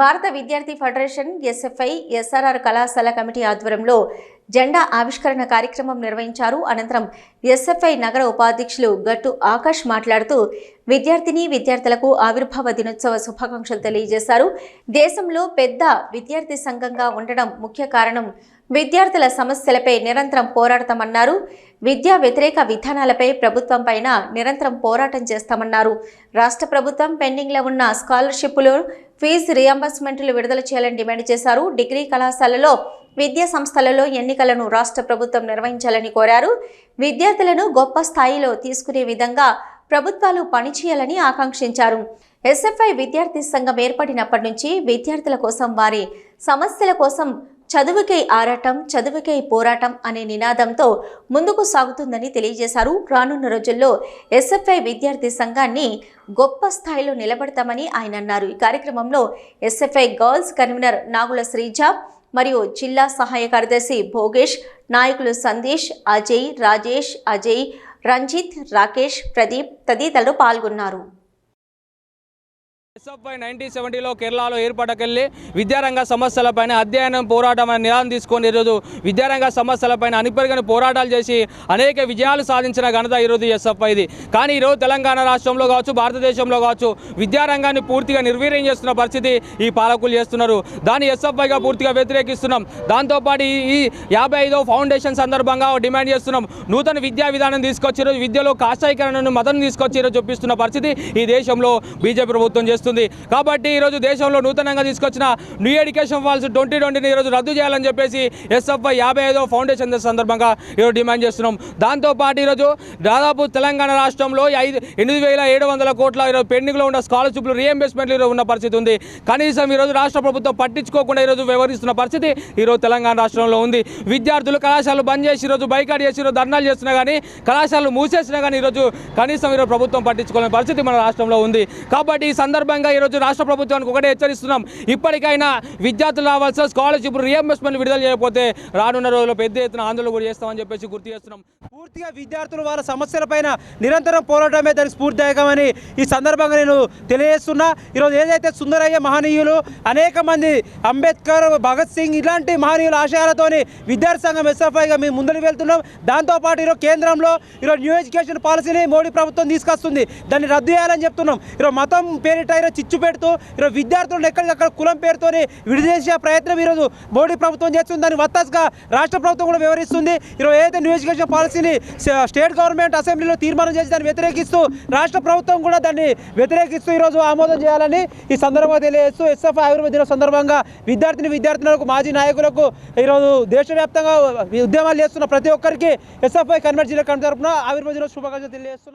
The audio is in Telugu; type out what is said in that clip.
Bharat Vidyarthi federation SFI SRR కళాశాల కమిటీ ఆధ్వర్యంలో జెండా ఆవిష్కరణ కార్యక్రమం నిర్వహించారు. అనంతరం ఎస్ఎఫ్ఐ నగర ఉపాధ్యక్షులు గట్టు ఆకాష్ మాట్లాడుతూ విద్యార్థిని విద్యార్థులకు ఆవిర్భావ దినోత్సవ శుభాకాంక్షలు తెలియజేశారు. దేశంలో పెద్ద విద్యార్థి సంఘంగా ఉండడం ముఖ్య కారణం విద్యార్థుల సమస్యలపై నిరంతరం పోరాడతామన్నారు. విద్యా వ్యతిరేక విధానాలపై ప్రభుత్వం పైన నిరంతరం పోరాటం చేస్తామన్నారు. రాష్ట్ర ప్రభుత్వం పెండింగ్లో ఉన్న స్కాలర్షిప్లు ఫీజు రియంబర్స్మెంట్లు విడుదల చేయాలని డిమాండ్ చేశారు. డిగ్రీ కళాశాలలో విద్యా సంస్థలలో ఎన్నికలను రాష్ట్ర ప్రభుత్వం నిర్వహించాలని కోరారు. విద్యార్థులను గొప్ప స్థాయిలో తీసుకునే విధంగా ప్రభుత్వాలు పనిచేయాలని ఆకాంక్షించారు. ఎస్ఎఫ్ఐ విద్యార్థి సంఘం ఏర్పడినప్పటి నుంచి విద్యార్థుల కోసం వారి సమస్యల కోసం చదువుకై ఆరాటం చదువుకై పోరాటం అనే నినాదంతో ముందుకు సాగుతుందని తెలియజేశారు. రానున్న రోజుల్లో ఎస్ఎఫ్ఐ విద్యార్థి సంఘాన్ని గొప్ప స్థాయిలో నిలబడతామని ఆయన అన్నారు. ఈ కార్యక్రమంలో SFI girls convener Nagula Sreeja మరియు జిల్లా సహాయ కార్యదర్శి భోగేష్ నాయకులు సందేశ్ అజయ్ రాజేష్ అజయ్ రంజిత్ రాకేష్ ప్రదీప్ తదితరులు పాల్గొన్నారు. ఎస్ఎఫ్ఐ నైన్టీన్ సెవెంటీలో కేరళలో ఏర్పడకెళ్ళి విద్యారంగ సమస్యలపైన అధ్యయనం పోరాటం అనే నినాదం తీసుకొని ఈరోజు విద్యారంగ సమస్యలపైన అనిపరిగని పోరాటాలు చేసి అనేక విజయాలు సాధించిన ఘనత ఈరోజు ఎస్ఎఫ్ఐది. కానీ ఈరోజు తెలంగాణ రాష్ట్రంలో కావచ్చు భారతదేశంలో కావచ్చు విద్యారంగాన్ని పూర్తిగా నిర్వీర్యం చేస్తున్న పరిస్థితి ఈ పాలకులు చేస్తున్నారు. దాన్ని ఎస్ఎఫ్ఐగా పూర్తిగా వ్యతిరేకిస్తున్నాం. దాంతోపాటు ఈ- యాభై ఐదో ఫౌండేషన్ సందర్భంగా డిమాండ్ చేస్తున్నాం. నూతన విద్యా విధానం తీసుకొచ్చి ఈరోజు విద్యలో కాషాయకరణను మతం తీసుకొచ్చి ఈరోజు చూపిస్తున్న పరిస్థితి ఈ దేశంలో బీజేపీ ప్రభుత్వం చేస్తుంది కాబట్టి ఈరోజు దేశంలో నూతనంగా తీసుకొచ్చిన న్యూ ఎడ్యుకేషన్ పాలసీ ట్వంటీ ట్వంటీని ఈరోజు రద్దు చేయాలని చెప్పేసి ఎస్ఎఫ్ఐ యాభై ఐదో ఫౌండేషన్ సందర్భంగా ఈరోజు డిమాండ్ చేస్తున్నాం. దాంతోపాటు ఈరోజు దాదాపు తెలంగాణ రాష్ట్రంలో ఐదు ఎనిమిది వేల ఏడు వందల కోట్ల ఈరోజు పెండింగ్లో ఉన్న స్కాలర్షిప్లు రీఎంబర్స్మెంట్లు ఈరోజు ఉన్న పరిస్థితి ఉంది. కనీసం ఈరోజు రాష్ట్ర ప్రభుత్వం పట్టించుకోకుండా ఈరోజు వ్యవహరిస్తున్న పరిస్థితి ఈరోజు తెలంగాణ రాష్ట్రంలో ఉంది. విద్యార్థులు కళాశాలలు బంద్ చేసి ఈరోజు బైకాట్ చేసి ఈరోజు ధర్నాలు చేస్తున్నా కానీ కళాశాలలు మూసేసినా కానీ ఈరోజు కనీసం ఈరోజు ప్రభుత్వం పట్టించుకోలేని పరిస్థితి మన రాష్ట్రంలో ఉంది. కాబట్టి ఈ సందర్భంగా ఈరోజు రాష్ట్ర ప్రభుత్వానికి ఒకటే హెచ్చరిస్తున్నాం. ఇప్పటికైనా విద్యార్థులు రావాల్సిన స్కాలర్షిప్ రియంబర్స్మెంట్ విడుదల చేయకపోతే రానున్న రోజుల్లో పెద్ద ఎత్తున ఆందోళన కూడా చేస్తామని చెప్పేసి గుర్తు చేస్తున్నాం. పూర్తిగా విద్యార్థులు వాళ్ళ సమస్యలపైన నిరంతరం పోరాటమే దానికి స్ఫూర్తిదాయకమని ఈ సందర్భంగా నేను తెలియజేస్తున్నా. ఈరోజు ఏదైతే సుందరయ్య మహనీయులు అనేక మంది అంబేద్కర్ భగత్ సింగ్ ఇలాంటి మహనీయుల ఆశయాలతోని విద్యార్థి సంఘం ఎస్ఎఫ్ఐగా మేము ముందుకు వెళ్తున్నాం. దాంతోపాటు ఈరోజు కేంద్రంలో ఈరోజు న్యూ ఎడ్యుకేషన్ పాలసీని మోడీ ప్రభుత్వం తీసుకొస్తుంది. దాన్ని రద్దు చేయాలని చెప్తున్నాం. ఈరోజు మతం పేరిట ఈరోజు చిచ్చు పెడుతూ ఈరోజు విద్యార్థులను ఎక్కడికక్కడ కులం పేరుతోని విడిదేసే ప్రయత్నం ఈరోజు మోడీ ప్రభుత్వం చేస్తుంది దాన్ని వత్తాసుగా రాష్ట్ర ప్రభుత్వం కూడా వివరిస్తుంది. ఈరోజు ఏదైతే న్యూ ఎడ్యుకేషన్ పాలసీని స్టేట్ గవర్నమెంట్ అసెంబ్లీలో తీర్మానం చేసి దాన్ని వ్యతిరేకిస్తూ రాష్ట్ర ప్రభుత్వం కూడా దాన్ని వ్యతిరేకిస్తూ ఈరోజు ఆమోదం చేయాలని ఈ సందర్భంగా తెలియజేస్తూ ఎస్ఎఫ్ ఆయుర్వేద దినం సందర్భంగా విద్యార్థిని విద్యార్థినులకు మాజీ నాయకులకు ఈరోజు దేశవ్యాప్తంగా ఉద్యమాలు చేస్తున్న ప్రతి ఒక్కరికి ఎస్ఎఫ్ఐ కన్వర్ట్ జిల్లా కమిటీ తరపున ఆవిర్భావ దినం శుభాకాంక్షలు తెలియజేస్తున్నారు